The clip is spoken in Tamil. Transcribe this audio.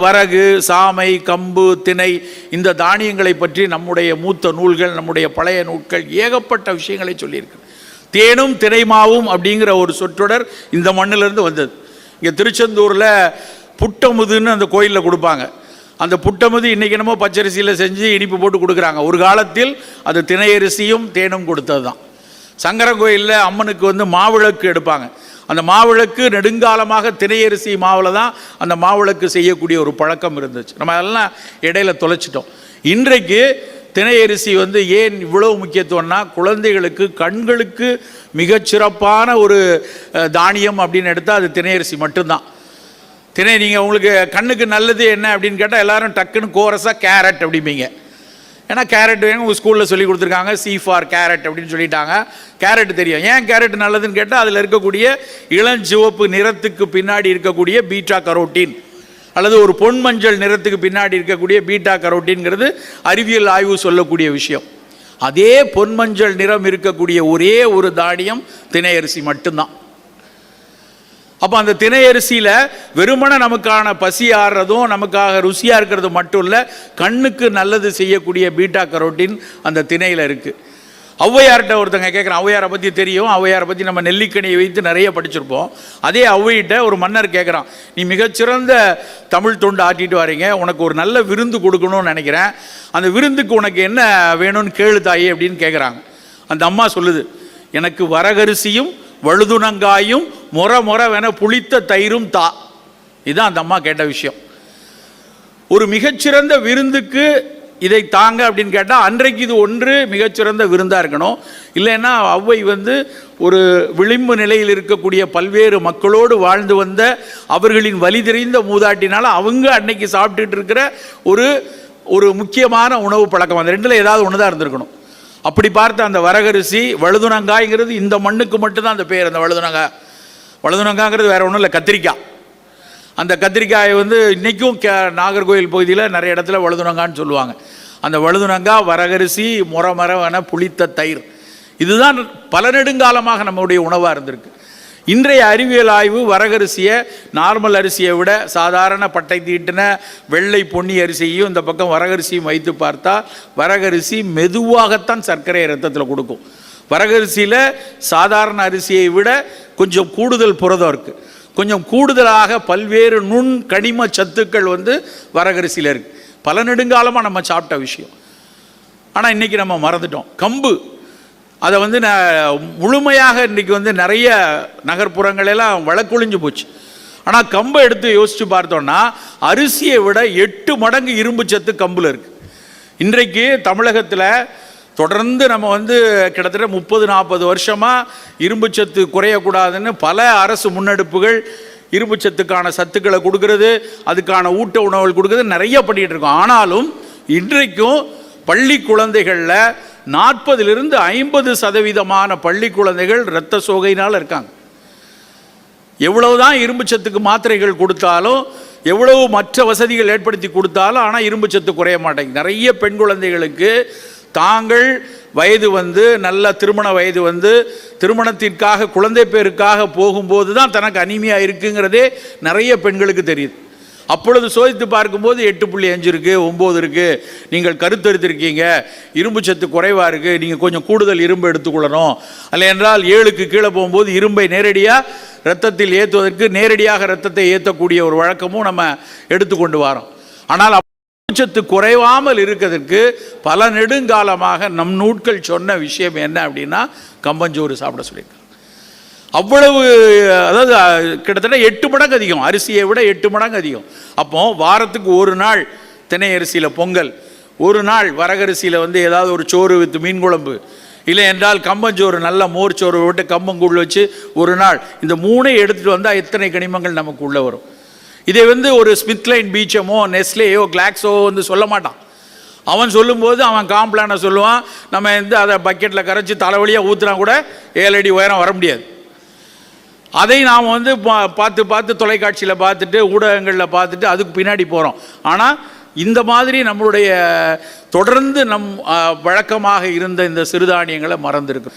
வரகு சாமை கம்பு திணை இந்த தானியங்களை பற்றி நம்முடைய மூத்த நூல்கள் நம்முடைய பழைய நூல்கள் ஏகப்பட்ட விஷயங்களை சொல்லியிருக்கு. தேனும் திணைமாவும் அப்படிங்கிற ஒரு சொற்றொடர் இந்த மண்ணிலிருந்து வந்தது. இங்கே திருச்செந்தூரில் புட்டமுதுன்னு அந்த கோயிலில் கொடுப்பாங்க. அந்த புட்டமுது இன்றைக்கி என்னமோ பச்சரிசியில் செஞ்சு இனிப்பு போட்டு கொடுக்குறாங்க. ஒரு காலத்தில் அது திணையரிசியும் தேனும் கொடுத்தது தான் சங்கரன் கோயிலில் அம்மனுக்கு வந்து மாவிளக்கு எடுப்பாங்க. அந்த மாவிளக்கு நெடுங்காலமாக திணையரிசி மாவில் தான் அந்த மாவிளக்கு செய்யக்கூடிய ஒரு பழக்கம் இருந்துச்சு. நம்ம அதெல்லாம் இடையில தொலைச்சிட்டோம். இன்றைக்கு திணையரிசி வந்து ஏன் இவ்வளவு முக்கியத்துவம்னா குழந்தைகளுக்கு கண்களுக்கு மிகச்சிறப்பான ஒரு தானியம் அப்படின்னு எடுத்தால் அது திணையரிசி மட்டும்தான். திணை நீங்கள் உங்களுக்கு கண்ணுக்கு நல்லது என்ன அப்படின்னு கேட்டால் எல்லாரும் டக்குன்னு கோரஸாக கேரட் அப்படிம்பீங்க. ஏன்னா கேரட் வேணும் உங்கள் ஸ்கூலில் சொல்லி கொடுத்துருக்காங்க. சி ஃபார் கேரட் அப்படின்னு சொல்லிட்டாங்க. கேரட் தெரியும். ஏன் கேரட் நல்லதுன்னு கேட்டால் அதில் இருக்கக்கூடிய இளஞ்சிவப்பு நிறத்துக்கு பின்னாடி இருக்கக்கூடிய பீட்டா கரோட்டின் அல்லது ஒரு பொன் மஞ்சள் நிறத்துக்கு பின்னாடி இருக்கக்கூடிய பீட்டா கரோட்டின்ங்கிறது அறிவியல் ஆய்வு சொல்லக்கூடிய விஷயம். அதே பொன்மஞ்சள் நிறம் இருக்கக்கூடிய ஒரே ஒரு தானியம் திணையரிசி மட்டும்தான். அப்போ அந்த தினை அரிசியில் வெறுமனே நமக்கான பசி ஆடுறதும் நமக்காக ருசியாக இருக்கிறது மட்டும் இல்லை கண்ணுக்கு நல்லது செய்யக்கூடிய பீட்டா கரோட்டின் அந்த திணையில் இருக்குது ஔவையார்கிட்ட ஒருத்தங்க கேட்குறேன் ஔவையாரை பற்றி தெரியும் ஔவையாரை பற்றி நம்ம நெல்லிக்கனியை வைத்து நிறைய படிச்சிருப்போம். அதே ஔவையிட்ட ஒரு மன்னர் கேட்குறான் நீ மிகச்சிறந்த தமிழ் தொண்டு ஆட்டிட்டு வரீங்க உனக்கு ஒரு நல்ல விருந்து கொடுக்கணும்னு நினைக்கிறேன். அந்த விருந்துக்கு உனக்கு என்ன வேணும்னு கேளு தாயே அப்படின்னு கேட்குறாங்க அந்த அம்மா சொல்லுது எனக்கு வரகரிசியும் வழுதுணங்காயும் முற முறவென புளித்த தயிரும் தா. இதுதான் அந்த அம்மா கேட்ட விஷயம். ஒரு மிகச்சிறந்த விருந்துக்கு இதை தாங்க அப்படின்னு கேட்டால் அன்றைக்கு இது ஒன்று மிகச்சிறந்த விருந்தாக இருக்கணும். இல்லைன்னா ஔவை வந்து ஒரு விளிம்பு நிலையில் இருக்கக்கூடிய பல்வேறு மக்களோடு வாழ்ந்து வந்த அவர்களின் வலி தெரிந்த மூதாட்டினால் அவங்க அன்னைக்கு சாப்பிட்டுட்டு இருக்கிற ஒரு ஒரு முக்கியமான உணவு பழக்கம். அந்த ரெண்டில் ஏதாவது ஒன்று தான் இருந்திருக்கணும். அப்படி பார்த்த அந்த வரகரிசி வழுதுணங்காய்ங்கிறது இந்த மண்ணுக்கு மட்டும்தான் அந்த பேர் அந்த வழுதுணங்காய் வழுதுணங்காங்கிறது வேற ஒன்றும் இல்லை கத்திரிக்காய். அந்த கத்திரிக்காயை வந்து இன்றைக்கும் கே நாகர்கோவில் பகுதியில் நிறைய இடத்துல வழுதுணங்கான்னு சொல்லுவாங்க. அந்த வழுதுணங்கா வரகரிசி முறமரவன புளித்த தயிர். இதுதான் பல நெடுங்காலமாக நம்முடைய உணவாக இருந்திருக்கு. இன்றைய அறிவியல் ஆய்வு வரகரிசியை நார்மல் அரிசியை விட சாதாரண பட்டை தீட்டின வெள்ளை பொன்னி அரிசியையும் இந்த பக்கம் வரகரிசியும் வைத்து பார்த்தா வரகரிசி மெதுவாகத்தான் சர்க்கரை ரத்தத்தில் கொடுக்கும். வரகரிசியில் சாதாரண அரிசியை விட கொஞ்சம் கூடுதல் புரதம் இருக்குது கொஞ்சம் கூடுதலாக பல்வேறு நுண் கனிம சத்துக்கள் வந்து வரகரிசியில் இருக்குது பல நெடுங்காலமாக நம்ம சாப்பிட்ட விஷயம். ஆனால் இன்றைக்கி நம்ம மறந்துட்டோம். கம்பு அதை வந்து நான் முழுமையாக இன்றைக்கி வந்து நிறைய நகர்ப்புறங்களெல்லாம் வழக்கொழிஞ்சு போச்சு. ஆனால் கம்பை எடுத்து யோசித்து பார்த்தோம்னா அரிசியை விட எட்டு மடங்கு இரும்பு சத்து கம்பில் இருக்குது இன்றைக்கு தமிழகத்தில் தொடர்ந்து நம்ம வந்து கிட்டத்தட்ட முப்பது நாற்பது வருஷமாக இரும்புச்சத்து குறையக்கூடாதுன்னு பல அரசு முன்னெடுப்புகள் இரும்புச்சத்துக்கான சத்துக்களை கொடுக்கறது அதுக்கான ஊட்ட உணவுகள் கொடுக்கறது நிறைய பண்ணிகிட்டு இருக்கோம். ஆனாலும் இன்றைக்கும் பள்ளி குழந்தைகளில் நாற்பதிலிருந்து ஐம்பது சதவீதமான பள்ளி குழந்தைகள் இரத்த சோகையினால் இருக்காங்க. எவ்வளவுதான் இரும்புச்சத்துக்கு மாத்திரைகள் கொடுத்தாலும் எவ்வளவு மற்ற வசதிகள் ஏற்படுத்தி கொடுத்தாலும் ஆனால் இரும்புச்சத்து குறைய மாட்டேங்குது. நிறைய பெண் குழந்தைகளுக்கு தாங்கள் வயது வந்து நல்ல திருமண வயது வந்து திருமணத்திற்காக குழந்தை பேருக்காக போகும்போது தான் தனக்கு அனிமையாக இருக்குங்கிறதே நிறைய பெண்களுக்கு தெரியுது. அப்பொழுது சோதித்து பார்க்கும்போது எட்டு புள்ளி அஞ்சு இருக்குது ஒம்பது இருக்குது நீங்கள் கருத்தெடுத்திருக்கீங்க இரும்பு சத்து குறைவாக இருக்குது நீங்கள் கொஞ்சம் கூடுதல் இரும்பு எடுத்துக்கொள்ளணும். அல்ல என்றால் ஏழுக்கு கீழே போகும்போது இரும்பை நேரடியாக ரத்தத்தில் ஏற்றுவதற்கு நேரடியாக ரத்தத்தை ஏற்றக்கூடிய ஒரு வழக்கமும் நம்ம எடுத்துக்கொண்டு வரோம். ஆனால் சத்து குறைவாமல் இருக்கிறதுக்கு பல நெடுங்காலமாக நம் நூட்கள் சொன்ன விஷயம் என்ன அப்படின்னா கம்பஞ்சோறு சாப்பிட சொல்லியிருக்காங்க. அவ்வளவு அதாவது கிட்டத்தட்ட எட்டு மடங்கு அதிகம். அரிசியை விட எட்டு மடங்கு அதிகம். அப்போ வாரத்துக்கு ஒரு நாள் தினை அரிசியில் பொங்கல். ஒரு நாள் வரகரிசியில் வந்து ஏதாவது ஒரு சோறு வித்து மீன் குழம்பு. இல்லை என்றால் கம்பஞ்சோறு நல்ல மோர் சோறு விட்டு கம்பங்கூழ் வச்சு ஒரு நாள். இந்த மூணை எடுத்துகிட்டு வந்தால் எத்தனை கனிமங்கள் நமக்கு உள்ளே வரும். இதை வந்து ஒரு ஸ்மித்லைன் பீச்சமோ நெஸ்லேயோ கிளாக்ஸோ வந்து சொல்ல மாட்டான். அவன் சொல்லும்போது அவன் காம்ப்ளானை சொல்லுவான். நம்ம வந்து அதை பக்கெட்டில் கரைச்சி தலைவலியாக ஊற்றுனா கூட ஏழு அடி உயரம் வர முடியாது. அதை நாம் வந்து பா- பார்த்து பார்த்து தொலைக்காட்சியில் பார்த்துட்டு ஊடகங்களில் பார்த்துட்டு அதுக்கு பின்னாடி போகிறோம் ஆனால் இந்த மாதிரி நம்மளுடைய தொடர்ந்து நம் வழக்கமாக இருந்த இந்த சிறுதானியங்களை மறந்துருக்கு